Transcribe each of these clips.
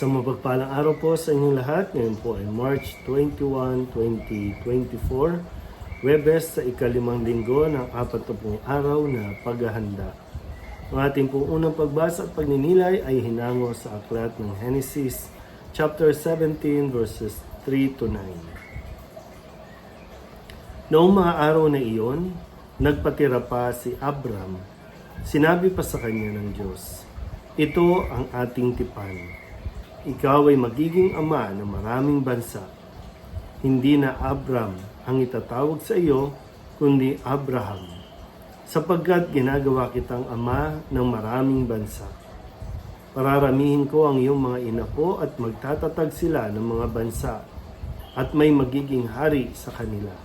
Isang mapagpalang araw po sa inyong lahat. Ngayon po ay March 21, 2024. Webes sa ikalimang linggo ng apat na araw na paghahanda. Ang ating pong unang pagbasa at pagninilay ay hinango sa aklat ng Genesis chapter 17 verses 3 to 9. Noong mga araw na iyon, nagpatira pa si Abram. Sinabi pa sa kanya ng Diyos, Ito ang ating tipan. Ikaw ay magiging ama ng maraming bansa. Hindi na Abram ang itatawag sa iyo, kundi Abraham. Sapagkat ginagawa kitang ama ng maraming bansa. Pararamihin ko ang iyong mga inapo at magtatatag sila ng mga bansa at may magiging hari sa kanila.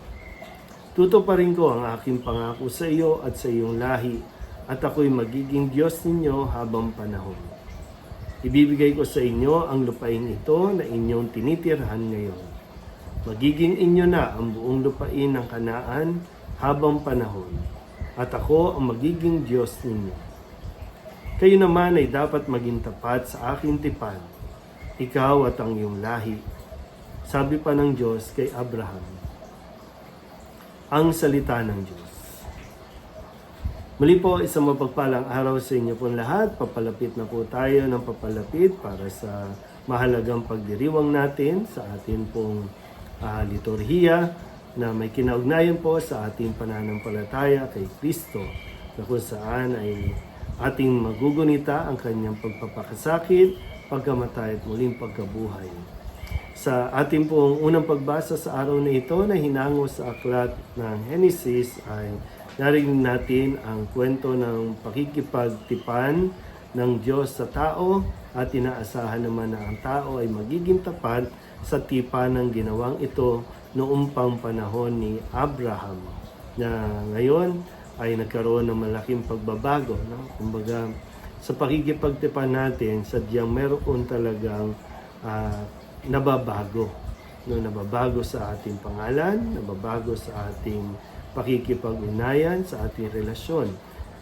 Tutuparin ko ang aking pangako sa iyo at sa iyong lahi at ako'y magiging Diyos ninyo habang panahon. Ibibigay ko sa inyo ang lupain ito na inyong tinitirhan ngayon. Magiging inyo na ang buong lupain ng kanaan habang panahon at ako ang magiging Diyos ninyo. Kayo naman ay dapat maging tapat sa aking tipan, ikaw at ang iyong lahi. Sabi pa ng Diyos kay Abraham, ang salita ng Diyos. Muli po, isang mapagpalang araw sa inyo pong lahat. Papalapit na po tayo ng papalapit para sa mahalagang pagdiriwang natin sa atin pong ah, liturhiya na may kinaugnayan po sa ating pananampalataya kay Kristo na kung saan ay ating magugunita ang kanyang pagpapakasakit, pagkamatay at muling pagkabuhay. Sa ating pong unang pagbasa sa araw na ito na hinango sa aklat ng Genesis ay narinig natin ang kwento ng pakikipagtipan ng Diyos sa tao at inaasahan naman na ang tao ay magiging tapat sa tipan ng ginawang ito noong pang panahon ni Abraham na ngayon ay nagkaroon ng malaking pagbabago. No? Kumbaga, sa pakikipagtipan natin, sadyang meron talagang ah, nababago. No, nababago sa ating pangalan, nababago sa ating pakikipag-unayan, sa ating relasyon.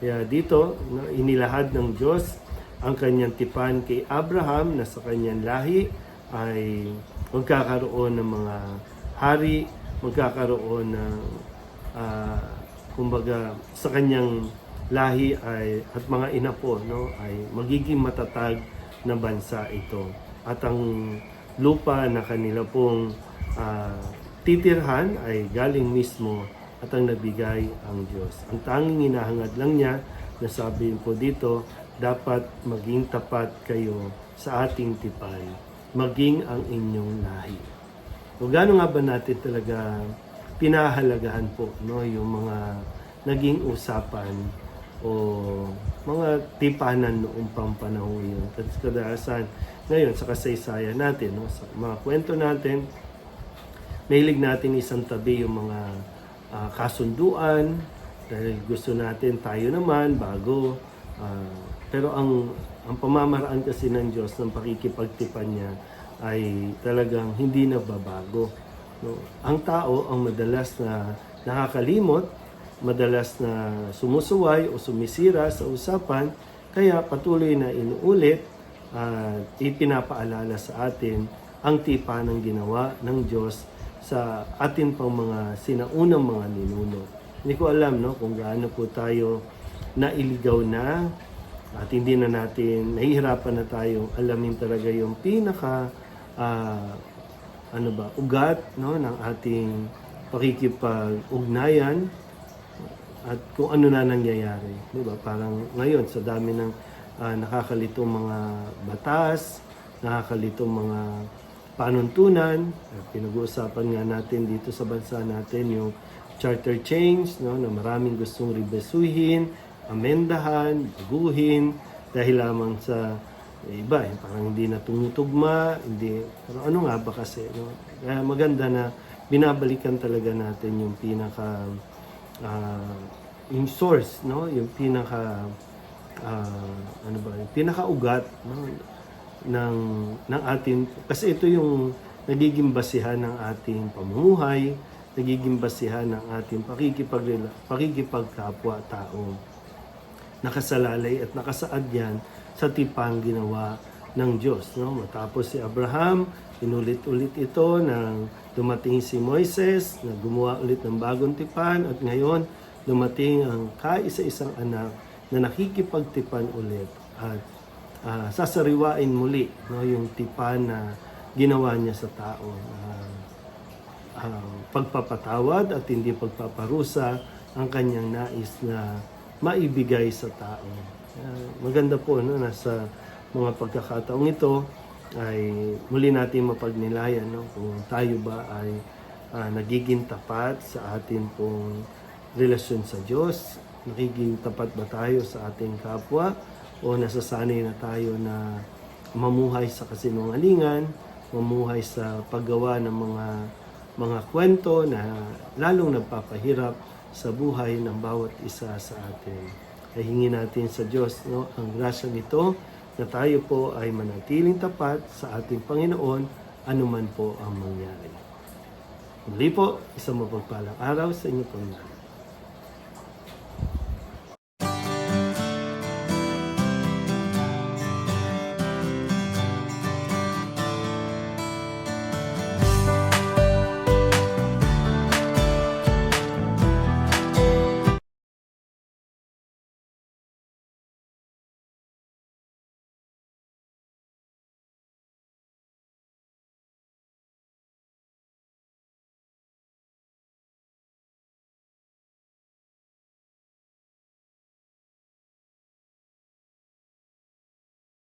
Kaya dito, inilahad ng Diyos ang kanyang tipan kay Abraham na sa kanyang lahi ay magkakaroon ng mga hari, magkakaroon ng ah, kumbaga sa kanyang lahi ay at mga inapo no ay magiging matatag na bansa ito at ang lupa na kanila pong ah, titirhan ay galing mismo at ang nabigay ang Diyos. Ang tanging hinahangad lang niya na sabi po dito, dapat maging tapat kayo sa ating tipan, maging ang inyong lahi. O gaano nga ba natin talaga pinahalagahan po no yung mga naging usapan o mga tipanan noong pampanahon yun. At kadalasan ngayon sa kasaysayan natin, no, sa mga kwento natin, mahilig natin isang tabi yung mga ah, kasunduan dahil gusto natin tayo naman bago ah, pero ang ang pamamaraan kasi ng Diyos ng pakikipagtipan niya ay talagang hindi nababago. No? Ang tao ang madalas na nakakalimot, madalas na sumusuway o sumisira sa usapan, kaya patuloy na inuulit at ipinapaalala sa atin ang tipa ng ginawa ng Diyos sa atin pang mga sinaunang mga ninuno. Hindi ko alam no, kung gaano po tayo nailigaw na at hindi na natin, nahihirapan na tayong alamin talaga yung pinaka ah, ano ba, ugat no, ng ating pakikipag-ugnayan at kung ano na nangyayari. Di ba? Parang ngayon, sa dami ng ah, nakakalitong mga batas, nakakalitong mga panuntunan, pinag-uusapan nga natin dito sa bansa natin yung charter change, no, na maraming gustong rebesuhin, amendahan, baguhin, dahil lamang sa iba, eh, parang hindi na tumutugma, hindi, pero ano nga ba kasi, no? Kaya maganda na binabalikan talaga natin yung pinaka ah, yung source, no? Yung pinaka ah, ano ba, yung pinakaugat, no? Ng ng ating kasi ito yung nagiging basihan ng ating pamumuhay, nagiging basihan ng ating pakikipag pakikipagkapwa tao. Nakasalalay at nakasaad yan sa tipang ginawa ng Diyos. No? Matapos si Abraham, inulit-ulit ito nang dumating si Moises na gumawa ulit ng bagong tipan at ngayon dumating ang kaisa-isang anak na nakikipagtipan ulit at ah, sasariwain muli no, yung tipan na ginawa niya sa tao. Ah, ah, pagpapatawad at hindi pagpaparusa ang kanyang nais na maibigay sa tao. Ah, maganda po no, nasa mga pagkakataong ito ay muli natin mapagnilayan no, kung tayo ba ay ah, nagiging tapat sa atin pong relasyon sa Diyos, nagiging tapat ba tayo sa ating kapwa o nasasanay na tayo na mamuhay sa kasinungalingan, mamuhay sa paggawa ng mga mga kwento na lalong nagpapahirap sa buhay ng bawat isa sa atin. Ay hingin natin sa Diyos no, ang grasya nito na tayo po ay manatiling tapat sa ating Panginoon anuman po ang mangyari. Muli po, isang mapagpalang araw sa inyo pong.